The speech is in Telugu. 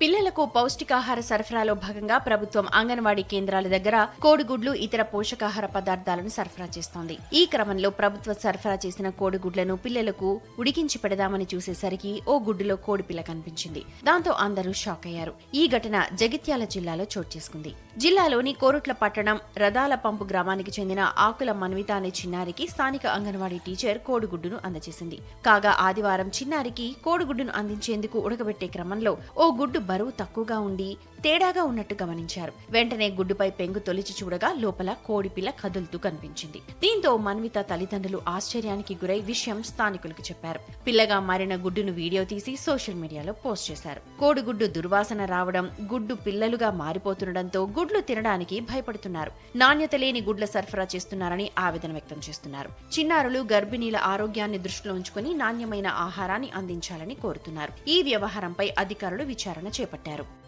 పిల్లలకు పౌష్టికాహార సరఫరాలో భాగంగా ప్రభుత్వం అంగన్వాడీ కేంద్రాల దగ్గర కోడిగుడ్లు ఇతర పోషకాహార పదార్థాలను సరఫరా చేస్తోంది. ఈ క్రమంలో ప్రభుత్వ సరఫరా చేసిన కోడిగుడ్లను పిల్లలకు ఉడికించి పెడదామని చూసేసరికి ఓ గుడ్డులో కోడిపిల్ల కనిపించింది. దాంతో అందరూ షాక్ అయ్యారు. ఈ ఘటన జగిత్యాల జిల్లాలో చోటు చేసుకుంది. జిల్లాలోని కోరుట్ల పట్టణం రదాల పంపు గ్రామానికి చెందిన ఆకుల మన్విత అనే చిన్నారికి స్థానిక అంగన్వాడీ టీచర్ కోడిగుడ్డును అందజేసింది. కాగా ఆదివారం చిన్నారికి కోడిగుడ్డును అందించేందుకు ఉడకబెట్టే క్రమంలో ఓ గుడ్డు బరువు తక్కువగా ఉండి తేడాగా ఉన్నట్టు గమనించారు. వెంటనే గుడ్డుపై పెంగు తొలిచి చూడగా లోపల కోడిపిల్ల కదులుతూ కనిపించింది. దీంతో మన్విత తల్లిదండ్రులు ఆశ్చర్యానికి గురై విషయం స్థానికులకు చెప్పారు. పిల్లగా మారిన గుడ్డును వీడియో తీసి సోషల్ మీడియాలో పోస్ట్ చేశారు. కోడిగుడ్డు దుర్వాసన రావడం గుడ్డు పిల్లలుగా మారిపోతుండటంతో గుడ్లు తినడానికి భయపడుతున్నారు. నాణ్యత లేని గుడ్ల సరఫరా చేస్తున్నారని ఆవేదన వ్యక్తం చేస్తున్నారు. చిన్నారులు గర్భిణీల ఆరోగ్యాన్ని దృష్టిలో ఉంచుకుని నాణ్యమైన ఆహారాన్ని అందించాలని కోరుతున్నారు. ఈ వ్యవహారంపై అధికారులు విచారణ చేపట్టారు.